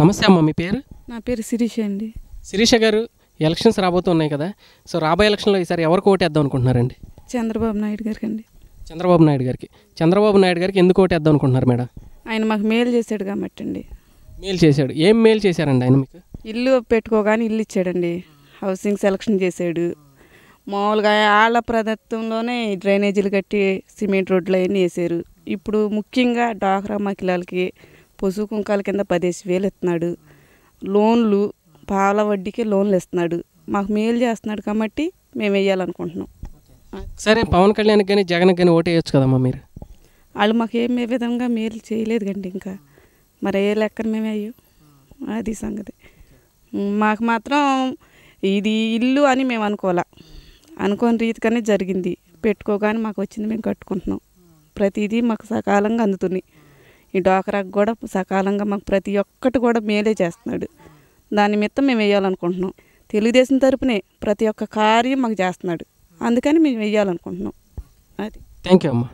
నమస్తే అమ్మ మీ పేరు? నా పేరు శిరీష అండి. శిరీష గారు ఎలక్షన్స్ రాబోతున్నాయి కదా. సో రాబోయే ఎలక్షన్లో ఈసారి ఎవరికి ఓటేద్దాం అనుకుంటున్నారండి? చంద్రబాబు నాయుడు గారికి అండి చంద్రబాబు నాయుడు గారికి. చంద్రబాబు నాయుడు గారికి ఎందుకు ఓటేద్దాం అనుకుంటున్నారు మేడం? ఆయన మాకు మేలు చేశాడు కాబట్టి అండి మేలు చేశాడు. ఏం మేలు చేశారండి ఆయన మీకు? ఇల్లు పెట్టుకోగానే ఇల్లు ఇచ్చాడండి. హౌసింగ్ సెలక్షన్ చేశాడు. మామూలుగా ఆళ్ళ ప్రదత్తంలోనే డ్రైనేజీలు కట్టి సిమెంట్ రోడ్లు అవన్నీ వేసారు ఇప్పుడు ముఖ్యంగా డాక్రా మహిళలకి పశు కుంకాల కింద పదేసి వేలు ఇస్తున్నాడు లోన్లు పాల వడ్డీకి లోన్లు ఇస్తున్నాడు మాకు మేలు చేస్తున్నాడు కాబట్టి మేము వేయాలనుకుంటున్నాం. సరే పవన్ కళ్యాణ్కి కానీ జగన్కి కానీ ఓటేయచ్చు కదమ్మా మీరు? వాళ్ళు మాకు ఏం విధంగా మేలు చేయలేదు కండి ఇంకా. మరి ఏ లెక్కన మేము అయ్యో? అది సంగతి. మాకు మాత్రం ఇది ఇల్లు అని మేము అనుకోలే అనుకోని రీతిగానే జరిగింది. పెట్టుకోగానే మాకు వచ్చింది మేము కట్టుకుంటున్నాం. ప్రతిదీ మాకు సకాలంగా అందుతున్నాయి. ఈ డోకరాకు కూడా సకాలంగా మాకు ప్రతి ఒక్కటి కూడా మేలే చేస్తున్నాడు. దాని నిమిత్తం మేము వేయాలనుకుంటున్నాం. తెలుగుదేశం తరపునే ప్రతి ఒక్క కార్యం మాకు చేస్తున్నాడు. అందుకని మేము వేయాలనుకుంటున్నాం. అది. థ్యాంక్ యూ అమ్మా.